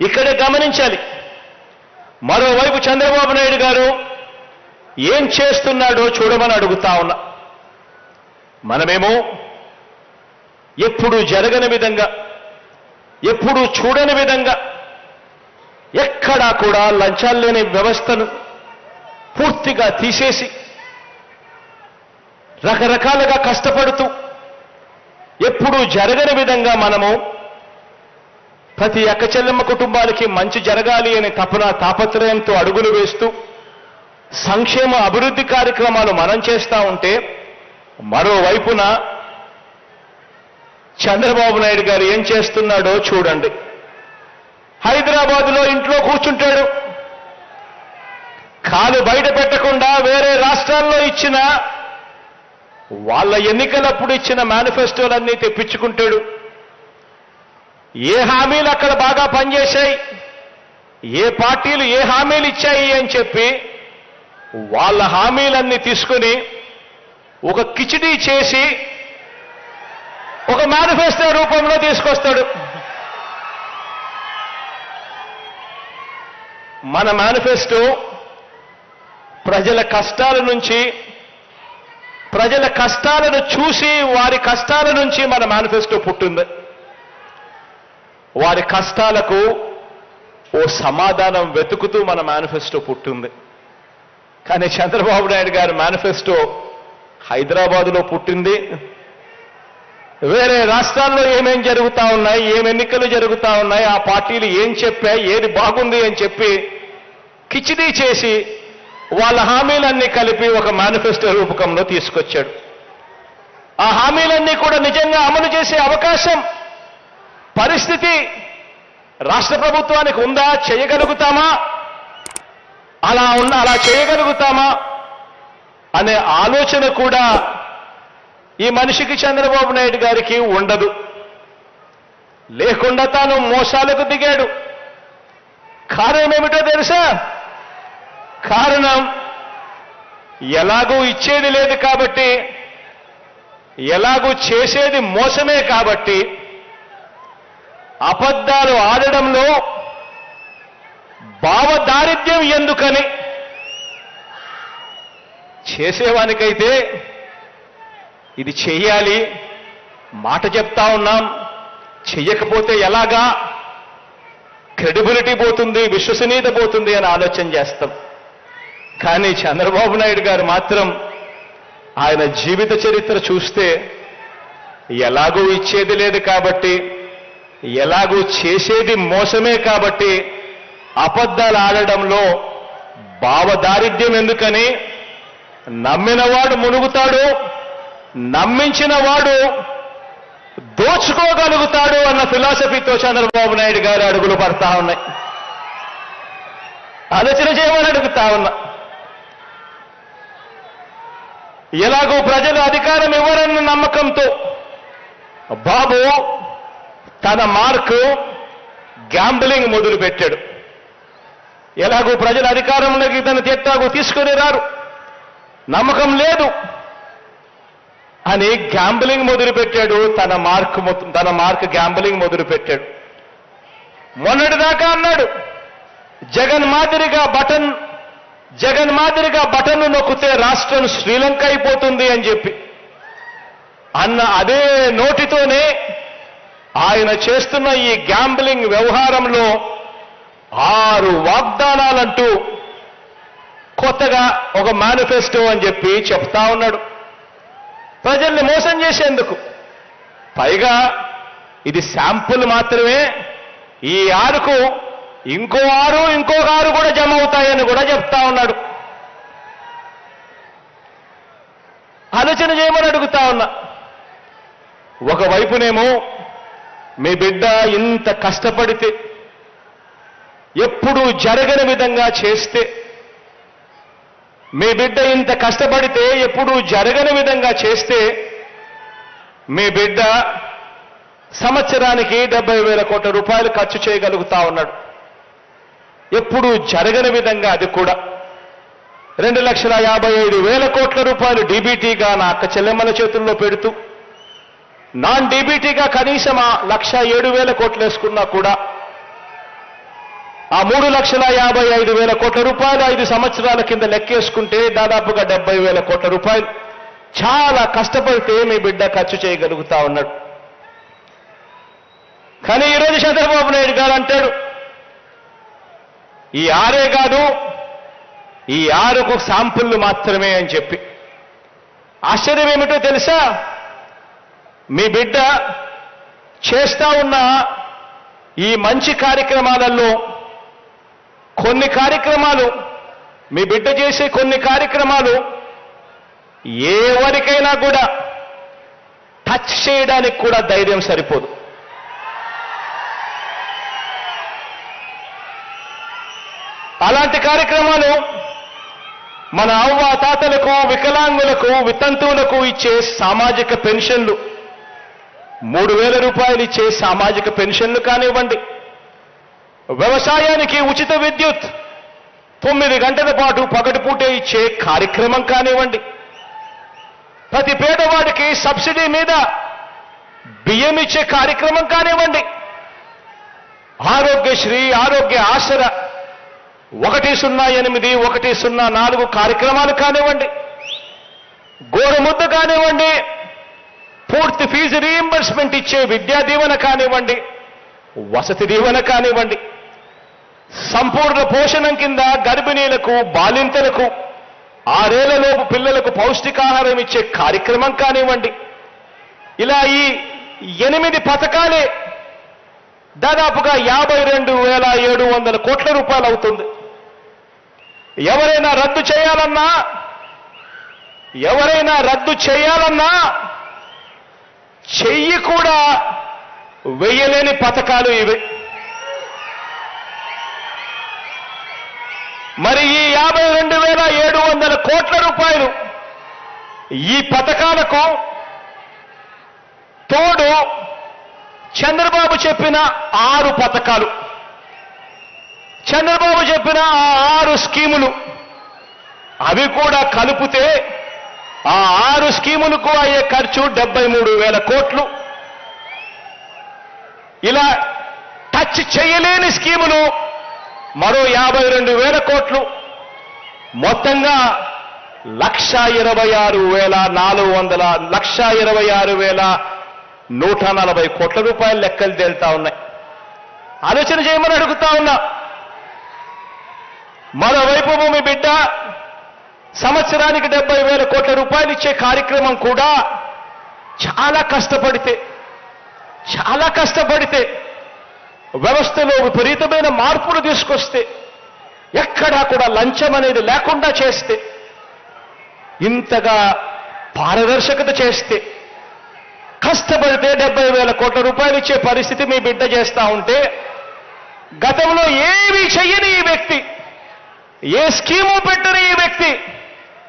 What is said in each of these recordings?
ఇక్కడే గమనించాలి. మరోవైపు చంద్రబాబు నాయుడు గారు ఏం చేస్తున్నాడో చూడమని అడుగుతా ఉన్నా. మనమేమో ఎప్పుడు జరగని విధంగా ఎప్పుడు చూడని విధంగా ఎక్కడా కూడా లంచాలు లేని వ్యవస్థను పూర్తిగా తీసేసి రకరకాలుగా కష్టపడుతూ ఎప్పుడు జరగని విధంగా మనము ప్రతి ఎక్కచెల్లెమ్మ కుటుంబాలకి మంచి జరగాలి అనే తపన తాపత్రయంతో అడుగులు వేస్తూ సంక్షేమ అభివృద్ధి కార్యక్రమాలు మనం చేస్తా ఉంటే మరోవైపున చంద్రబాబు నాయుడు గారు ఏం చేస్తున్నాడో చూడండి. హైదరాబాదులో ఇంట్లో కూర్చుంటాడు. కాలు బయట పెట్టకుండా వేరే రాష్ట్రాల్లో ఇచ్చిన వాళ్ళ ఎన్నికలప్పుడు ఇచ్చిన మేనిఫెస్టోలన్నీ తెప్పించుకుంటాడు. ఏ హామీలు అక్కడ బాగా పనిచేశాయి? ఏ పార్టీలు ఏ హామీలు ఇచ్చాయి అని చెప్పి వాళ్ళ హామీలన్నీ తీసుకుని ఒక కిచిడీ చేసి ఒక మేనిఫెస్టో రూపంలో తీసుకొస్తాడు. మన మేనిఫెస్టో ప్రజల కష్టాల నుంచి ప్రజల కష్టాలను చూసి వారి కష్టాల నుంచి మన మేనిఫెస్టో పుట్టింది. వారి కష్టాలకు ఓ సమాధానం వెతుకుతూ మన మేనిఫెస్టో పుట్టింది. కానీ చంద్రబాబు నాయుడు గారి మేనిఫెస్టో హైదరాబాదులో పుట్టింది. వేరే రాష్ట్రాల్లో ఏమేం జరుగుతా ఉన్నాయి ఏం ఎన్నికలు జరుగుతా ఉన్నాయి ఆ పార్టీలు ఏం చెప్పాయి ఏది బాగుంది అని చెప్పి కిచిడీ చేసి వాళ్ళ హామీలన్నీ కలిపి ఒక మేనిఫెస్టో రూపకంలో తీసుకొచ్చాడు. ఆ హామీలన్నీ కూడా నిజంగా అమలు చేసే అవకాశం పరిస్థితి రాష్ట్ర ప్రభుత్వానికి ఉందా చేయగలుగుతామా? అలా ఉన్న అలా చేయగలుగుతామా? అనే ఆలోచన కూడా ఈ మనిషికి చంద్రబాబు నాయుడు గారికి ఉండదు. లేకుండా తాను మోసాలకు దిగాడు. కారణం ఏమిటో తెలుసా? కారణం ఎలాగూ ఇచ్చేది లేదు కాబట్టి ఎలాగూ చేసేది మోసమే కాబట్టి అబద్ధాలు ఆడడంలో భావదారిద్ర్యం ఎందుకని? చేసేవానికైతే ఇది చేయాలి మాట చెప్తా ఉన్నాం చెయ్యకపోతే ఎలాగా? క్రెడిబిలిటీ పోతుంది విశ్వసనీయత పోతుంది అని ఆలోచన చేస్తాం. కానీ చంద్రబాబు నాయుడు గారు మాత్రం ఆయన జీవిత చరిత్ర చూస్తే ఎలాగూ ఇచ్చేది లేదు కాబట్టి ఎలాగూ చేసేది మోసమే కాబట్టి అబద్ధాలు ఆడడంలో భావదారిద్ర్యం ఎందుకని? నమ్మినవాడు మునుగుతాడు నమ్మించిన వాడు దోచుకోగలుగుతాడు అన్న ఫిలాసఫీతో చంద్రబాబు నాయుడు గారు అడుగులు పడతా ఉన్నాయి. ఆలోచన చేయమని అడుగుతా ఉన్నా. ఎలాగో ప్రజలు అధికారం ఇవ్వరన్న నమ్మకంతో బాబు తన మార్కు గ్యాంబ్లింగ్ మొదలు పెట్టాడు. ఎలాగో ప్రజల అధికారంలోకి తన తెట్టాగు తీసుకుని రారు. నమ్మకం లేదు అని గ్యాంబ్లింగ్ మొదలుపెట్టాడు తన మార్క్ తన మార్క్ గ్యాంబ్లింగ్ మొదలుపెట్టాడు మొన్నటిదాకా అన్నాడు జగన్ మాదిరిగా బటన్ జగన్ మాదిరిగా బటన్ నొక్కితే రాష్ట్రం శ్రీలంక అయిపోతుంది అని చెప్పి. అన్న అదే నోటితోనే ఆయన చేస్తున్న ఈ గ్యాంబ్లింగ్ వ్యవహారంలో ఆరు వాగ్దానాలంటూ కొత్తగా ఒక మేనిఫెస్టో అని చెప్పి చెప్తా ఉన్నాడు. ప్రజల్ని మోసం చేసేందుకు. పైగా ఇది శాంపుల్ మాత్రమే. ఈ ఆరుకు ఇంకో ఆరు ఇంకొక ఆరు కూడా జమ అవుతాయని కూడా చెప్తా ఉన్నాడు. ఆలోచన చేయమని అడుగుతా ఉన్నా. ఒకవైపునేమో మీ బిడ్డ ఇంత కష్టపడితే ఎప్పుడూ జరగని విధంగా చేస్తే మీ బిడ్డ ఇంత కష్టపడితే ఎప్పుడూ జరగని విధంగా చేస్తే మీ బిడ్డ సంవత్సరానికి డెబ్బై వేల కోట్ల రూపాయలు ఖర్చు చేయగలుగుతా ఉన్నాడు. ఎప్పుడూ జరగని విధంగా అది కూడా. రెండు లక్షల యాభై ఐదు వేల కోట్ల రూపాయలు డీబీటీగా నా అక్క చెల్లెమ్మల చేతుల్లో పెడుతూ నాన్ డీబీటీగా కనీసం ఆ లక్ష ఏడు వేల కోట్లు వేసుకున్నా కూడా ఆ మూడు లక్షల యాభై ఐదు వేల కోట్ల రూపాయలు ఐదు సంవత్సరాల కింద లెక్కేసుకుంటే దాదాపుగా డెబ్బై వేల కోట్ల రూపాయలు. చాలా కష్టపడితే మీ బిడ్డ ఖర్చు చేయగలుగుతా ఉన్నాడు. కానీ ఈరోజు చంద్రబాబు నాయుడు గారు అంటాడు ఈ ఆరే కాదు ఈ ఆరుకు శాంపుల్లు మాత్రమే అని చెప్పి. ఆశ్చర్యం ఏమిటో తెలుసా? మీ బిడ్డ చేస్తా ఉన్న ఈ మంచి కార్యక్రమాలలో కొన్ని కార్యక్రమాలు మీ బిడ్డ చేసే కొన్ని కార్యక్రమాలు ఎవరికైనా కూడా టచ్ చేయడానికి కూడా ధైర్యం సరిపోదు. అలాంటి కార్యక్రమాలు మన అవ్వ తాతలకు వికలాంగులకు వితంతువులకు ఇచ్చే సామాజిక పెన్షన్లు మూడు వేల రూపాయలు ఇచ్చే సామాజిక పెన్షన్లు కానివ్వండి. వ్యవసాయానికి ఉచిత విద్యుత్. తొమ్మిది గంటల పాటు పగటిపూటే ఇచ్చే కార్యక్రమం కానివ్వండి. ప్రతి పేదవాడికి సబ్సిడీ మీద బియ్యం ఇచ్చే కార్యక్రమం కానివ్వండి. ఆరోగ్యశ్రీ ఆరోగ్య ఆసర ఒకటి సున్నా ఎనిమిది ఒకటి సున్నా నాలుగు కార్యక్రమాలు కానివ్వండి. గోరుముద్ద కానివ్వండి పూర్తి ఫీజు రీఎంబర్స్మెంట్ ఇచ్చే విద్యా దీవెన కానివ్వండి వసతి దీవెన కానివ్వండి సంపూర్ణ పోషణం కింద గర్భిణీలకు బాలింతలకు ఆరేళ్ళలోపు పిల్లలకు పౌష్టికాహారం ఇచ్చే కార్యక్రమం కానివ్వండి. ఇలా ఈ ఎనిమిది పథకాలే దాదాపుగా యాభై రెండు వేల ఏడు వందల కోట్ల రూపాయలు అవుతుంది. ఎవరైనా రద్దు చేయాలన్నా ఎవరైనా రద్దు చేయాలన్నా చెయ్యి కూడా వెయ్యలేని పథకాలు ఇవి. మరి ఈ యాభై రెండు వేల ఏడు వందల కోట్ల రూపాయలు ఈ పథకాలకు తోడు చంద్రబాబు చెప్పిన ఆరు పథకాలు. చంద్రబాబు చెప్పిన ఆ ఆరు స్కీములు. అవి కూడా కలిపితే ఆ ఆరు స్కీములకు అయ్యే ఖర్చు డెబ్బై మూడు వేల కోట్లు. ఇలా టచ్ చేయలేని స్కీములు మరో యాభై రెండు వేల కోట్లు. మొత్తంగా లక్ష ఇరవై ఆరు వేల నాలుగు వందల లక్ష ఇరవై ఆరు వేల నూట నలభై కోట్ల రూపాయలు లెక్కలు తేలుతా ఉన్నాయి. ఆలోచన చేయమని అడుగుతా ఉన్నా. మరోవైపు మీ బిడ్డ సంవత్సరానికి డెబ్బై వేల కోట్ల రూపాయలు ఇచ్చే కార్యక్రమం కూడా చాలా కష్టపడితే చాలా కష్టపడితే వ్యవస్థలో విపరీతమైన మార్పులు తీసుకొస్తే ఎక్కడా కూడా లంచం అనేది లేకుండా చేస్తే ఇంతగా పారదర్శకత చేస్తే కష్టపడితే డెబ్బై వేల కోట్ల రూపాయలు ఇచ్చే పరిస్థితి మీ బిడ్డ చేస్తా ఉంటే గతంలో ఏమీ చెయ్యని ఈ వ్యక్తి ఏ స్కీము పెట్టని ఈ వ్యక్తి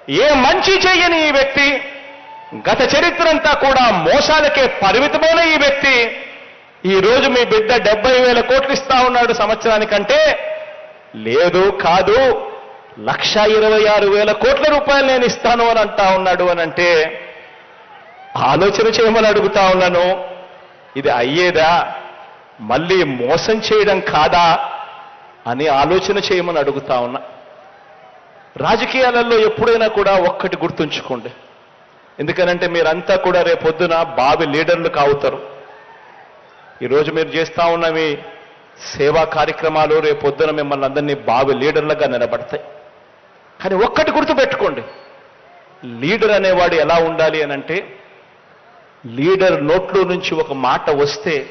ఏ మంచి చేయని ఈ వ్యక్తి గత చరిత్ర అంతా కూడా మోసాలకే పరిమితమైన ఈ వ్యక్తి. ఈ రోజు మీ బిడ్డ డెబ్బై వేల కోట్లు ఇస్తా ఉన్నాడు సంవత్సరానికంటే. లేదు కాదు. లక్ష ఇరవై ఆరు వేల కోట్ల రూపాయలు నేను ఇస్తాను అని అంటా ఉన్నాడు అని అంటే ఆలోచన చేయమని అడుగుతా ఉన్నాను. ఇది అయ్యేదా? మళ్ళీ మోసం చేయడం కాదా? అని ఆలోచన చేయమని అడుగుతా ఉన్నా. రాజకీయాలలో ఎప్పుడైనా కూడా ఒక్కటి గుర్తుంచుకోండి. ఎందుకనంటే మీరంతా కూడా రేపొద్దున బావి లీడర్లు కావుతారు. ఈరోజు మీరు చేస్తూ ఉన్న మీ సేవా కార్యక్రమాలు రేపొద్దున మిమ్మల్ని అందరినీ బావి లీడర్లుగా నిలబడతాయి. కానీ ఒక్కటి గుర్తుపెట్టుకోండి. లీడర్ అనేవాడు ఎలా ఉండాలి అని అంటే లీడర్ నోట్లో నుంచి ఒక మాట వస్తే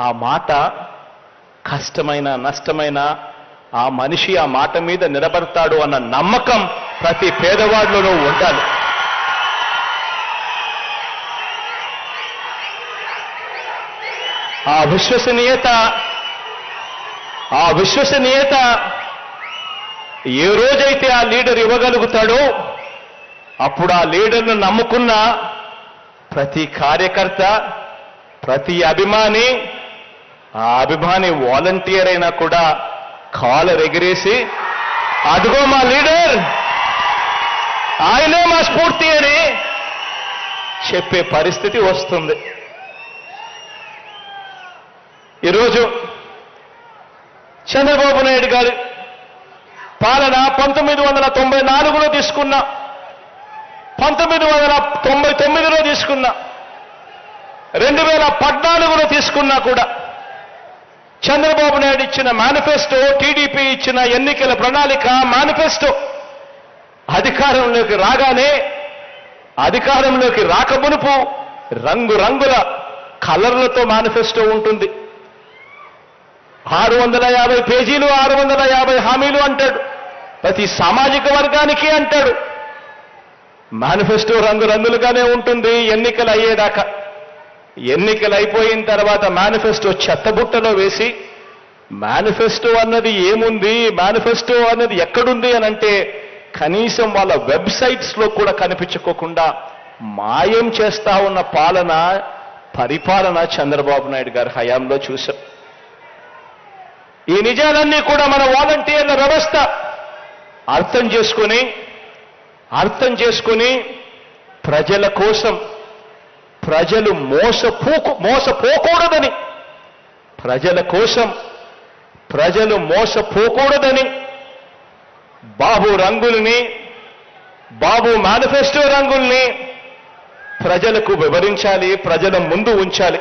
ఆ మాట కష్టమైన నష్టమైన ఆ మనిషి ఆ మాట మీద నిలబడతాడు అన్న నమ్మకం ప్రతి పేదవాడిలోనూ ఉండాలి. ఆ విశ్వసనీయత ఆ విశ్వసనీయత ఏ రోజైతే ఆ లీడర్ ఇవ్వగలుగుతాడో అప్పుడు ఆ లీడర్ను నమ్ముకున్న ప్రతి కార్యకర్త ప్రతి అభిమాని ఆ అభిమాని వాలంటీర్ అయినా కూడా కాలర్ ఎగిరేసి అదిగో మా లీడర్ ఆయనే మా స్ఫూర్తి అని చెప్పే పరిస్థితి వస్తుంది. ఈరోజు చంద్రబాబు నాయుడు గారి పాలన పంతొమ్మిది వందల తొంభై నాలుగులో తీసుకున్న పంతొమ్మిది వందల తొంభై తొమ్మిదిలో తీసుకున్న రెండు వేల పద్నాలుగులో తీసుకున్నా కూడా చంద్రబాబు నాయుడు ఇచ్చిన మేనిఫెస్టో టీడీపీ ఇచ్చిన ఎన్నికల ప్రణాళిక మేనిఫెస్టో అధికారంలోకి రాగానే అధికారంలోకి రాకమునుపు రంగు రంగుల కలర్లతో మేనిఫెస్టో ఉంటుంది. ఆరు వందల యాభై పేజీలు ఆరు వందల యాభై హామీలు అంటాడు. ప్రతి సామాజిక వర్గానికి అంటాడు. మేనిఫెస్టో రంగురంగులుగానే ఉంటుంది ఎన్నికలు అయ్యేదాకా ఎన్నికలు అయిపోయిన తర్వాత మేనిఫెస్టో చెత్తబుట్టలో వేసి మేనిఫెస్టో అన్నది ఏముంది? మేనిఫెస్టో అన్నది ఎక్కడుంది? అని అంటే కనీసం వాళ్ళ వెబ్సైట్స్లో కూడా కనిపించుకోకుండా మాయం చేస్తా ఉన్న పాలన పరిపాలన చంద్రబాబు నాయుడు గారి హయాంలో చూశారు ఈ నిజాలన్నీ కూడా మన వాలంటీర్ల వ్యవస్థ అర్థం చేసుకొని అర్థం చేసుకొని ప్రజల కోసం ప్రజలు మోసపోకు మోసపోకూడదని. ప్రజల కోసం ప్రజలు మోసపోకూడదని. బాబు రంగుల్ని బాబు మేనిఫెస్టో రంగుల్ని ప్రజలకు వివరించాలి ప్రజల ముందు ఉంచాలి.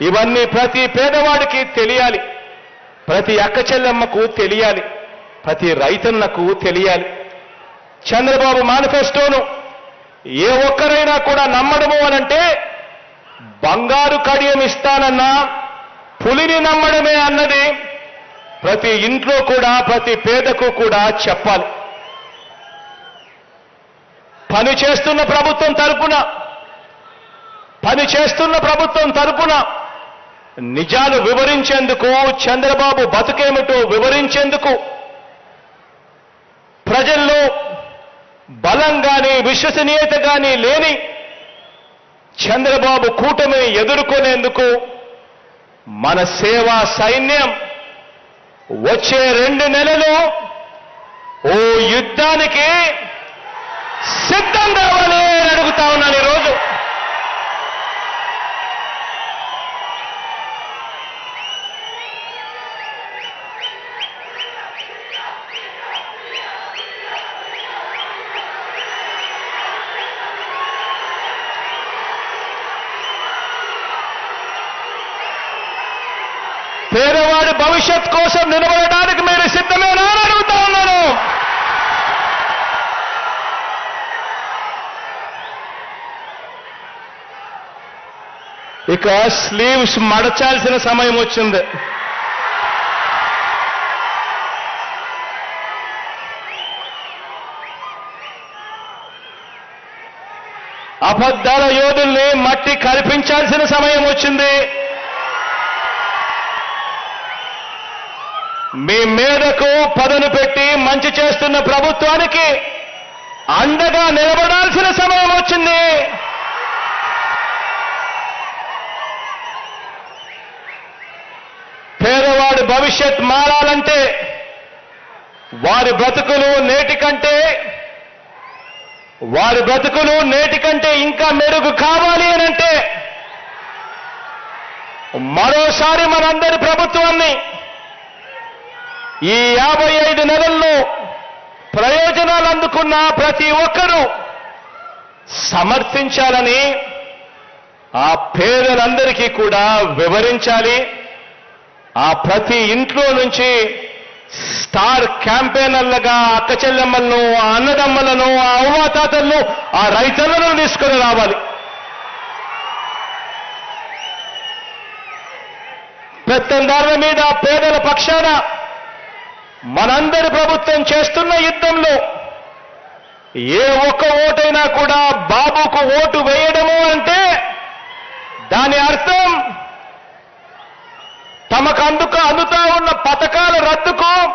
ఇవన్నీ ప్రతి పేదవాడికి తెలియాలి. ప్రతి అక్క చెల్లెమ్మకు తెలియాలి. ప్రతి రైతన్నకు తెలియాలి. చంద్రబాబు మేనిఫెస్టోను ఏ ఒక్కరైనా కూడా నమ్మడము అనంటే బంగారు కడియం ఇస్తానన్నా పులిని నమ్మడమే అన్నది ప్రతి ఇంట్లో కూడా ప్రతి పేదకు కూడా చెప్పాలి. పని చేస్తున్న ప్రభుత్వం తరపున పని చేస్తున్న ప్రభుత్వం తరపున నిజాలు వివరించేందుకు చంద్రబాబు బతుకేమిటో వివరించేందుకు ప్రజల్లో బలం కానీ విశ్వసనీయత కానీ లేని చంద్రబాబు కూటమిని ఎదుర్కొనేందుకు మన సేవా సైన్యం వచ్చే రెండు నెలలు ఓ యుద్ధానికి సిద్ధం కావాలి అని అడుగుతా ఉన్నాను ఈరోజు పేదవాడి భవిష్యత్ కోసం నిలబడడానికి మీరు సిద్ధమేనా అని అడుగుతా ఉన్నాను ఇక స్లీవ్స్ మడచాల్సిన సమయం వచ్చింది. అబద్ధాల యోధుల్ని మట్టి కల్పించాల్సిన సమయం వచ్చింది. మీ మీదకు పదను పెట్టి మంచి చేస్తున్న ప్రభుత్వానికి అండగా నిలబడాల్సిన సమయం వచ్చింది. పేదవాడి భవిష్యత్ మారాలంటే వారి బ్రతుకులు నేటికంటే వారి బ్రతుకులు నేటికంటే ఇంకా మెరుగు కావాలి అని అంటే మరోసారి మనందరి ప్రభుత్వాన్ని ఈ యాభై ఐదు నెలల్లో ప్రయోజనాలు అందుకున్న ప్రతి ఒక్కరూ సమర్థించాలని ఆ పేదలందరికీ కూడా వివరించాలి. ఆ ప్రతి ఇంట్లో నుంచి స్టార్ క్యాంపెయినర్లుగా అక్క చెల్లెమ్మలను ఆ అన్నదమ్మలను ఆ అవ్వాతాతలను ఆ రైతన్నలను తీసుకొని రావాలి. పెత్తందారుల మీద పేదల పక్షాన మనందరి ప్రభుత్వం చేస్తున్న యుద్ధంలో ఏ ఒక్క ఓటైనా కూడా బాబుకు ఓటు వేయడము అంటే దాని అర్థం తమకు అందుకు అందుతా ఉన్న పథకాల రద్దుకు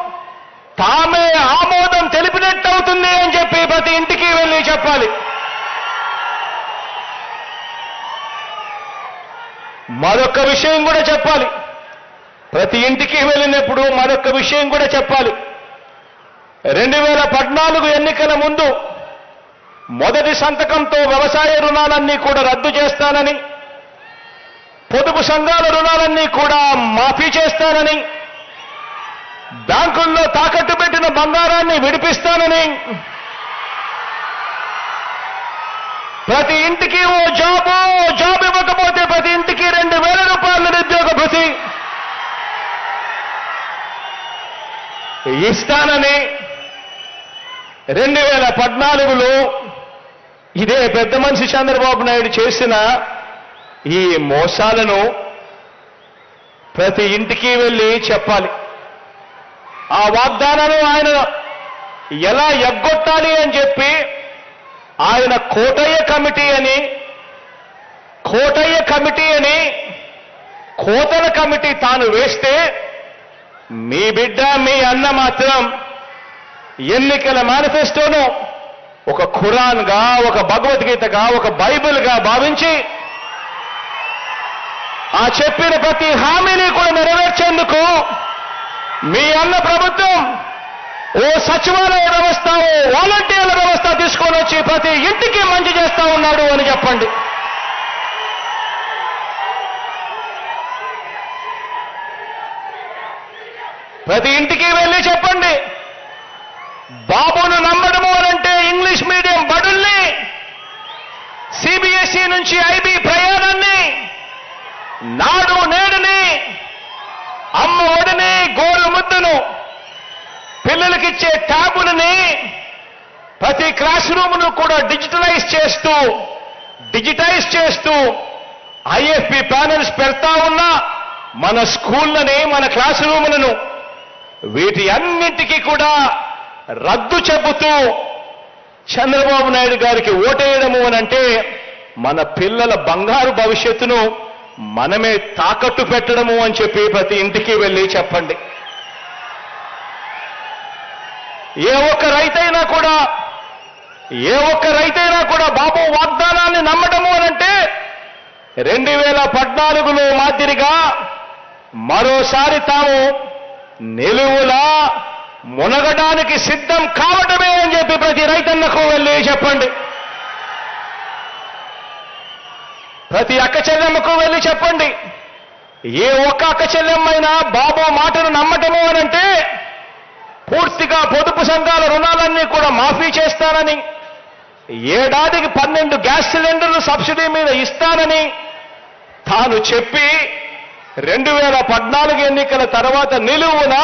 తామే ఆమోదం తెలిపినట్టు అవుతుంది అని చెప్పి ప్రతి ఇంటికి వెళ్ళి చెప్పాలి. మరొక విషయం కూడా చెప్పాలి. ప్రతి ఇంటికి వెళ్ళినప్పుడు మరొక విషయం కూడా చెప్పాలి. రెండు వేల పద్నాలుగు ఎన్నికల ముందు మొదటి సంతకంతో వ్యవసాయ రుణాలన్నీ కూడా రద్దు చేస్తానని సంఘాల రుణాలన్నీ కూడా మాఫీ చేస్తానని బ్యాంకుల్లో తాకట్టు పెట్టిన బంగారాన్ని విడిపిస్తానని ప్రతి ఇంటికి ఓ జాబు జాబ్ ఇవ్వకపోతే ప్రతి ఇంటికి రెండు వేల రూపాయల నిరుద్యోగ భృతి ఇస్తానని రెండు వేల పద్నాలుగులో ఇదే పెద్ద మనిషి చంద్రబాబు నాయుడు చేసిన ఈ మోసాలను ప్రతి ఇంటికి వెళ్ళి చెప్పాలి. ఆ వాగ్దానాలు ఆయన ఎలా ఎగ్గొట్టాలి అని చెప్పి ఆయన కోటయ్య కమిటీ అని కోటయ్య కమిటీ అని కోతల కమిటీ తాను వేస్తే మీ బిడ్డ మీ అన్న మాత్రం ఎన్నికల మేనిఫెస్టోను ఒక ఖురాన్గా ఒక భగవద్గీతగా ఒక బైబిల్గా భావించి ఆ చెప్పిన ప్రతి హామీని కూడా నెరవేర్చేందుకు మీ అన్న ప్రభుత్వం ఓ సచివాలయ వ్యవస్థ ఓ వాలంటీర్ల వ్యవస్థ తీసుకొని వచ్చి ప్రతి ఇంటికి మంచి చేస్తా ఉన్నాడు అని చెప్పండి. ప్రతి ఇంటికి వెళ్ళి చెప్పండి. బాబును నమ్మడము అనంటే ఇంగ్లీష్ మీడియం బడుల్ని సిబిఎస్ఈ నుంచి ఐబీ ప్రయాణాన్ని నాడు నేడుని అమ్మ ఒడిని గోరు ముద్దును పిల్లలకిచ్చే ట్యాబులని ప్రతి క్లాస్ రూమ్ను కూడా డిజిటలైజ్ చేస్తూ డిజిటైజ్ చేస్తూ ఐఎఫ్పి ప్యానల్స్ పెడతా ఉన్నా మన స్కూళ్ళని మన క్లాస్ రూములను వీటి అన్నింటికీ కూడా రద్దు చెబుతూ చంద్రబాబు నాయుడు గారికి ఓటేయడము అని అంటే మన పిల్లల బంగారు భవిష్యత్తును మనమే తాకట్టు పెట్టడము అని చెప్పి ప్రతి ఇంటికి వెళ్ళి చెప్పండి. ఏ ఒక్క రైతైనా కూడా ఏ ఒక్క రైతైనా కూడా బాబు వాగ్దానాన్ని నమ్మటము అనంటే రెండు వేల పద్నాలుగులో మాదిరిగా మరోసారి తాము నిలువులా మునగడానికి సిద్ధం కావటమే అని చెప్పి ప్రతి రైతన్నకు వెళ్ళి చెప్పండి. ప్రతి అక్క చెల్లెమ్మకు వెళ్ళి చెప్పండి. ఏ ఒక్క అక్క చెల్లెమ్మైనా బాబు మాటను నమ్మటము అనంటే పూర్తిగా పొదుపు సంఘాల రుణాలన్నీ కూడా మాఫీ చేస్తానని ఏడాదికి పన్నెండు గ్యాస్ సిలిండర్లు సబ్సిడీ మీద ఇస్తానని తాను చెప్పి రెండు వేల పద్నాలుగు ఎన్నికల తర్వాత నిలువున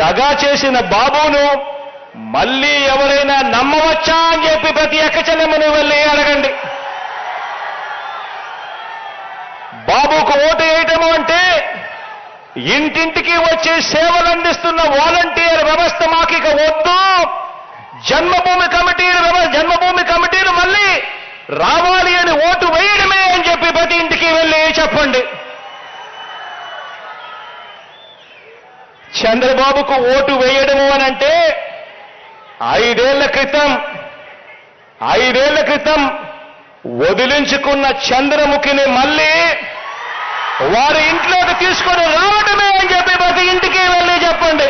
దగా చేసిన బాబును మళ్ళీ ఎవరైనా నమ్మవచ్చా అని చెప్పి ప్రతి ఎక్కచెల్లెమ్మని వెళ్ళి అడగండి. బాబుకు ఓటు వేయటము అంటే ఇంటింటికి వచ్చి సేవలు అందిస్తున్న వాలంటీర్ వ్యవస్థ మాకిక వద్దు. జన్మభూమి కమిటీలు జన్మభూమి కమిటీలు మళ్ళీ రావాలి అని ఓటు వేయడమే అని చెప్పి ప్రతి ఇంటికి వెళ్ళి చెప్పండి. చంద్రబాబుకు ఓటు వేయడము అని అంటే ఐదేళ్ళ క్రితం ఐదేళ్ళ క్రితం వదిలించుకున్న చంద్రముఖిని మళ్ళీ వారి ఇంట్లోకి తీసుకొని రావటమే అని చెప్పి ప్రతి ఇంటికి వెళ్ళి చెప్పండి.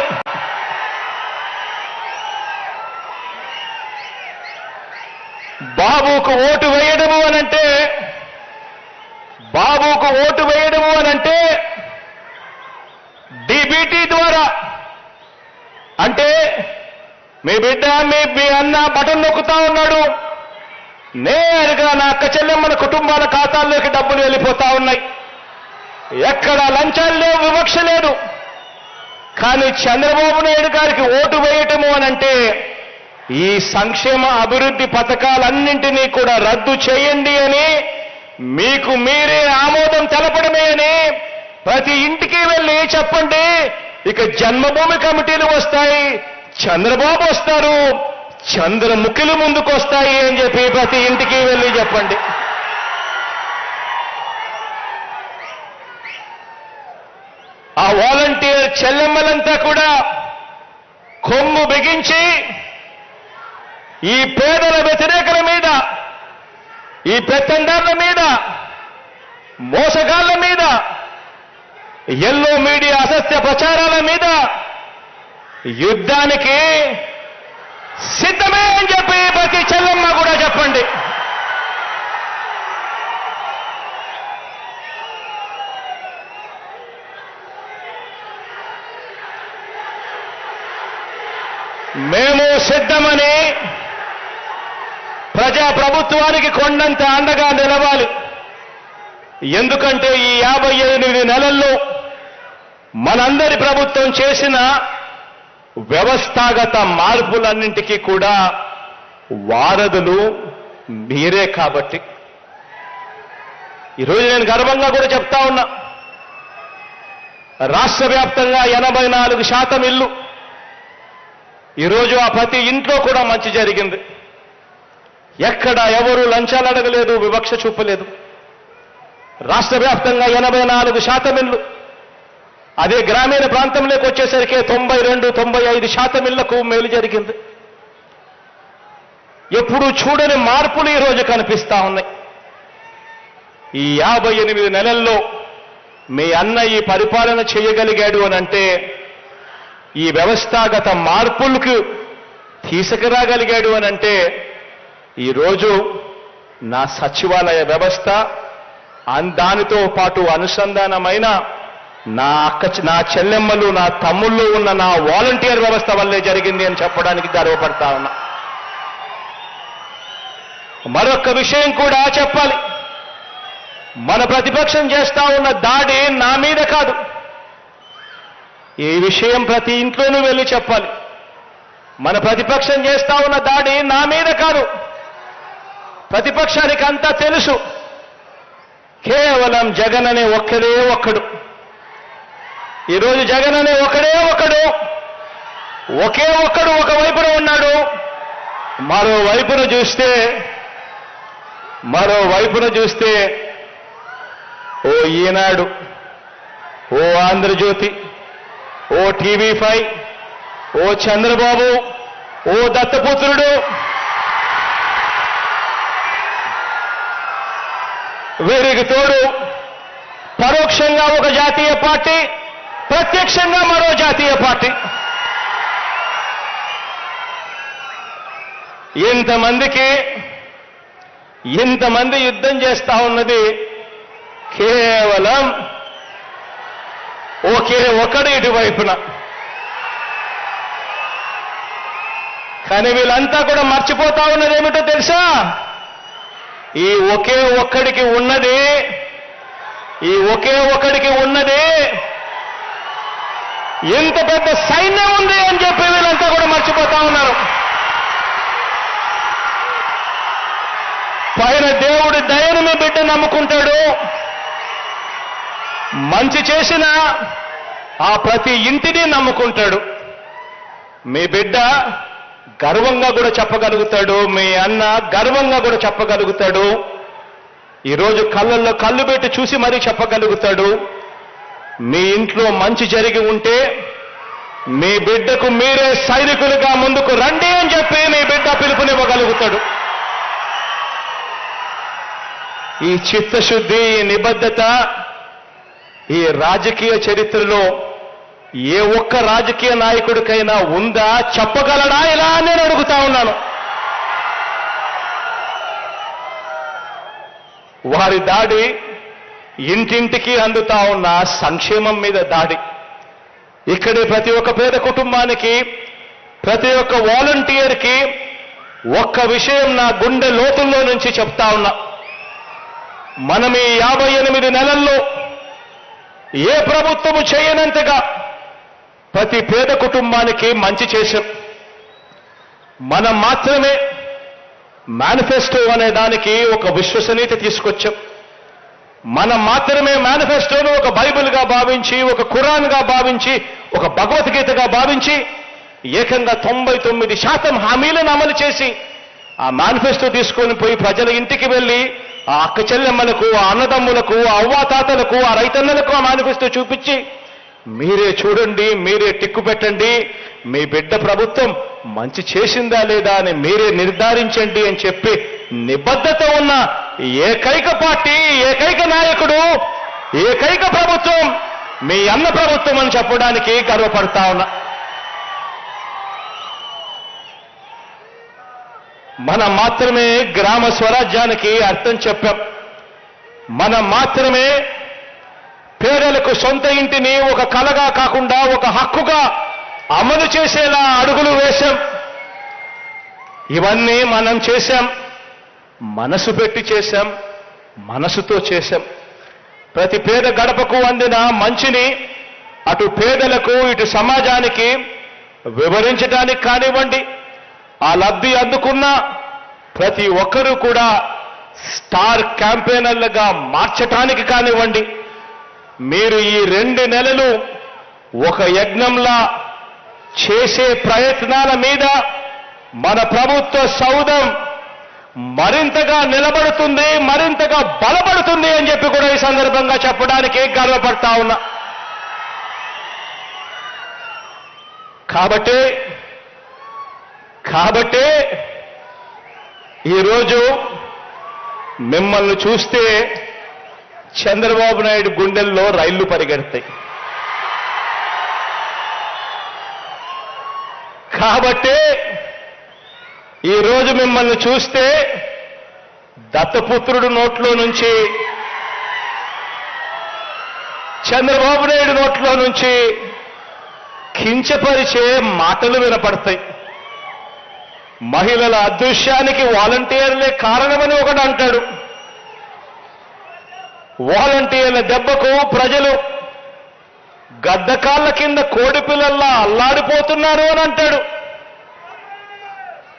బాబుకు ఓటు వేయడము అనంటే బాబుకు ఓటు వేయడము అనంటే డిబిటీ ద్వారా అంటే మీ బిడ్డ మీ మీ అన్న బటన్ నొక్కుతా ఉన్నాడు. నేరుగా నా అక్క చెల్లెమ్మల కుటుంబాల ఖాతాల్లోకి డబ్బులు వెళ్ళిపోతా ఉన్నాయి. ఎక్కడ లంచాలు లేవు వివక్ష లేదు. కానీ చంద్రబాబు నాయుడు గారికి ఓటు వేయటము అనంటే ఈ సంక్షేమ అభివృద్ధి పథకాలన్నింటినీ కూడా రద్దు చేయండి అని మీకు మీరే ఆమోదం తెలపడమే అని ప్రతి ఇంటికి వెళ్ళి చెప్పండి. ఇక జన్మభూమి కమిటీలు వస్తాయి చంద్రబాబు వస్తారు చంద్రముఖులు ముందుకు వస్తాయి అని చెప్పి ప్రతి ఇంటికి వెళ్ళి చెప్పండి. ఆ వాలంటీర్ చెల్లెమ్మలంతా కూడా కొమ్ము బిగించి ఈ పేదల వ్యతిరేకల మీద ఈ పెత్తందారుల మీద మోసగాళ్ళ మీద ఎల్లో మీడియా అసత్య ప్రచారాల మీద యుద్ధానికి సిద్ధమే అని చెప్పి ప్రతి చెల్లెమ్మ కూడా చెప్పండి. మేము సిద్ధమని ప్రజా ప్రభుత్వానికి కొండంత అండగా నిలవాలి. ఎందుకంటే ఈ యాభై ఎనిమిది నెలల్లో మనందరి ప్రభుత్వం చేసిన వ్యవస్థాగత మార్పులన్నింటికీ కూడా వారధులు మీరే కాబట్టి. ఈరోజు నేను గర్వంగా కూడా చెప్తా ఉన్నా. రాష్ట్ర వ్యాప్తంగా ఎనభై నాలుగు శాతం ఇల్లు ఈరోజు ఆ ప్రతి ఇంట్లో కూడా మంచి జరిగింది. ఎక్కడ ఎవరు లంచాలు అడగలేదు వివక్ష చూపలేదు. రాష్ట్ర వ్యాప్తంగా ఎనభై నాలుగు శాతం ఇళ్ళు. అదే గ్రామీణ ప్రాంతంలోకి వచ్చేసరికి తొంభై రెండు తొంభై ఐదు శాతం ఇళ్ళకు మేలు జరిగింది. ఎప్పుడు చూడని మార్పులు ఈరోజు కనిపిస్తా ఉన్నాయి. ఈ యాభై ఎనిమిది నెలల్లో మీ అన్న ఈ పరిపాలన చేయగలిగాడు అని అంటే ఈ వ్యవస్థాగత మార్పులకు తీసుకురాగలిగాడు అని అంటే ఈరోజు నా సచివాలయ వ్యవస్థ దానితో పాటు అనుసంధానమైన నా అక్క నా చెల్లెమ్మలు నా తమ్ముళ్ళు ఉన్న నా వాలంటీర్ వ్యవస్థ వల్లే జరిగింది అని చెప్పడానికి గర్వపడతా ఉన్నా. మరొక విషయం కూడా చెప్పాలి. మన ప్రతిపక్షం చేస్తా ఉన్న దాడి నా మీద కాదు. ఈ విషయం ప్రతి ఇంట్లోనూ వెళ్ళి చెప్పాలి. మన ప్రతిపక్షం చేస్తా ఉన్న దాడి నా మీద కాదు. ప్రతిపక్షానికి అంతా తెలుసు. కేవలం జగన్ అనే ఒక్కడే ఒక్కడు. ఈరోజు జగన్ అనే ఒకడే ఒకడు. ఒకే ఒక్కడు ఒక వైపున ఉన్నాడు. మరోవైపున చూస్తే మరోవైపున చూస్తే ఓ ఈనాడు ఓ ఆంధ్రజ్యోతి. ఓ టీవీ ఫైవ్ ఓ చంద్రబాబు ఓ దత్తపుత్రుడు. వీరికి తోడు పరోక్షంగా ఒక జాతీయ పార్టీ ప్రత్యక్షంగా మరో జాతీయ పార్టీ. ఇంతమందికి ఇంతమంది యుద్ధం చేస్తా ఉన్నది కేవలం ఒకే ఒకడు ఇటువైపున. కానీ వీళ్ళంతా కూడా మర్చిపోతా ఉన్నది ఏమిటో తెలుసా? ఈ ఒకే ఒక్కడికి ఉన్నది ఈ ఒకే ఒక్కడికి ఉన్నది ఇంత పెద్ద సైన్యం ఉంది అని చెప్పి వీళ్ళంతా కూడా మర్చిపోతా ఉన్నారు. పైన దేవుడి దయను మీ బిడ్డ నమ్ముకుంటాడు. మంచి చేసిన ఆ ప్రతి ఇంటిని నమ్ముకుంటాడు. మీ బిడ్డ గర్వంగా కూడా చెప్పగలుగుతాడు మీ అన్న గర్వంగా కూడా చెప్పగలుగుతాడు. ఈరోజు కళ్ళల్లో కళ్ళు పెట్టి చూసి మరీ చెప్పగలుగుతాడు. మీ ఇంట్లో మంచి జరిగి ఉంటే మీ బిడ్డకు మీరే సైనికులుగా ముందుకు రండి అని చెప్పి మీ బిడ్డ పిలుపునివ్వగలుగుతాడు. ఈ చిత్తశుద్ధి ఈ నిబద్ధత ఈ రాజకీయ చరిత్రలో ఏ ఒక్క రాజకీయ నాయకుడికైనా ఉందా? చెప్పగలడా ఇలా నేను అడుగుతా ఉన్నాను. వారి దాడి ఇంటింటికి అందుతా ఉన్న సంక్షేమం మీద దాడి. ఇక్కడే ప్రతి ఒక్క పేద కుటుంబానికి ప్రతి ఒక్క వాలంటీర్కి ఒక్క విషయం నా గుండె లోతుల్లో నుంచి చెప్తా ఉన్నా. మనం ఈ యాభై ఎనిమిది నెలల్లో ఏ ప్రభుత్వము చేయనంతగా ప్రతి పేద కుటుంబానికి మంచి చేశాం మనం మాత్రమే మేనిఫెస్టో అనే దానికి ఒక విశ్వసనీయత తీసుకొచ్చాం. మనం మాత్రమే మేనిఫెస్టోను ఒక బైబిల్గా భావించి ఒక ఖురాన్గా భావించి ఒక భగవద్గీతగా భావించి ఏకంగా తొంభై తొమ్మిది శాతం హామీలను అమలు చేసి ఆ మేనిఫెస్టో తీసుకొని పోయి ప్రజల ఇంటికి వెళ్ళి ఆ అక్క చెల్లెమ్మలకు ఆ అన్నదమ్ములకు ఆ అవ్వాతాతలకు ఆ రైతన్నలకు ఆ మేనిఫెస్టో చూపించి మీరే చూడండి మీరే టిక్కు పెట్టండి మీ బిడ్డ ప్రభుత్వం మంచి చేసిందా లేదా అని మీరే నిర్ధారించండి అని చెప్పి నిబద్ధత ఉన్న ఏకైక పార్టీ ఏకైక నాయకుడు ఏకైక ప్రభుత్వం మీ అన్న ప్రభుత్వం అని చెప్పడానికి గర్వపడతా ఉన్నా. మనం మాత్రమే గ్రామ స్వరాజ్యానికి అర్థం చెప్పాం. మనం మాత్రమే పేదలకు సొంత ఇంటిని ఒక కలగా కాకుండా ఒక హక్కుగా అమలు చేసేలా అడుగులు వేశాం. ఇవన్నీ మనం చేశాం. మనసు పెట్టి చేశాం. మనసుతో చేశాం. ప్రతి పేద గడపకు అందిన మంచిని అటు పేదలకు ఇటు సమాజానికి వివరించడానికి కానివ్వండి. ఆ లబ్ధి అందుకున్న ప్రతి ఒక్కరూ కూడా స్టార్ క్యాంపెయినర్లుగా మార్చటానికి కానివ్వండి మీరు ఈ రెండు నెలలు ఒక యజ్ఞంలా చేసే ప్రయత్నాల మీద మన ప్రభుత్వ సౌధం మరింతగా నిలబడుతుంది మరింతగా బలపడుతుంది అని చెప్పి కూడా ఈ సందర్భంగా చెప్పడానికి గర్వపడతా ఉన్నా. కాబట్టి కాబట్టి ఈరోజు మిమ్మల్ని చూస్తే చంద్రబాబు నాయుడు గుండెల్లో రైళ్ళు పరిగెడతాయి. కాబట్టి ఈరోజు మిమ్మల్ని చూస్తే దత్తపుత్రుడు నోట్లో నుంచి చంద్రబాబు నాయుడు నోట్లో నుంచి కించపరిచే మాటలు వినపడతాయి. మహిళల అదృశ్యానికి వాలంటీర్లే కారణమని ఒకడు అంటాడు. వాలంటీర్ల దెబ్బకు ప్రజలు గద్దకాళ్ళ కింద కోడి పిల్లల్లా అల్లాడిపోతున్నారు అని అంటాడు.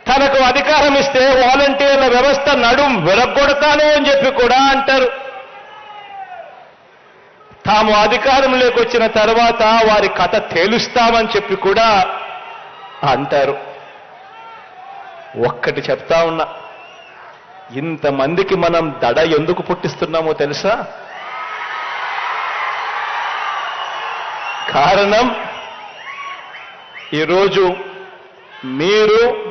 తనకు అధికారం ఇస్తే వాలంటీర్ల వ్యవస్థ నడుం విరగొడతాను అని చెప్పి కూడా అంటారు. తాము అధికారంలోకి వచ్చిన తర్వాత వారి కథ తేలుస్తామని చెప్పి కూడా అంటారు. ఒక్కటి చెప్తా ఉన్నా. ఇంతమందికి మనం దడ ఎందుకు పుట్టిస్తున్నామో తెలుసా? కారణం ఈరోజు మీరు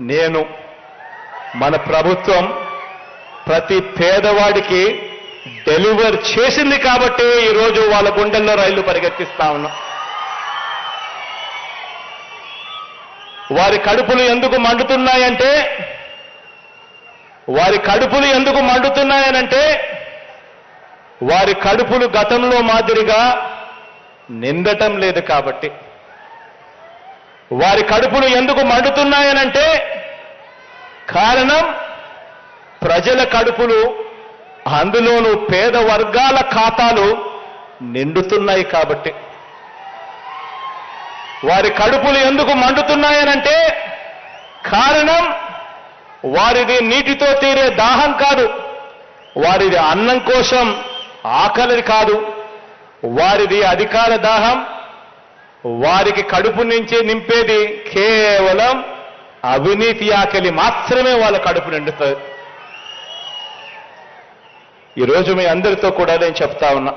నేను మన ప్రభుత్వం ప్రతి పేదవాడికి డెలివర్ చేసింది కాబట్టి ఈరోజు వాళ్ళ గుండెల్లో రైళ్ళు పరిగెత్తిస్తా ఉన్నాం. వారి కడుపులు ఎందుకు మండుతున్నాయంటే వారి కడుపులు ఎందుకు మండుతున్నాయనంటే వారి కడుపులు గతంలో మాదిరిగా నిందటం లేదు కాబట్టి. వారి కడుపులు ఎందుకు మండుతున్నాయనంటే కారణం ప్రజల కడుపులు అందులోనూ పేద వర్గాల ఖాతాలు నిండుతున్నాయి కాబట్టి. వారి కడుపులు ఎందుకు మండుతున్నాయనంటే కారణం వారిది నీటితో తీరే దాహం కాదు. వారిది అన్నం కోసం ఆకలి కాదు. వారిది అధికార దాహం. వారికి కడుపు నుంచి నింపేది కేవలం అవినీతి ఆకలి మాత్రమే వాళ్ళ కడుపు నిండుతుంది. ఈరోజు మీ అందరితో కూడా నేను చెప్తా ఉన్నా.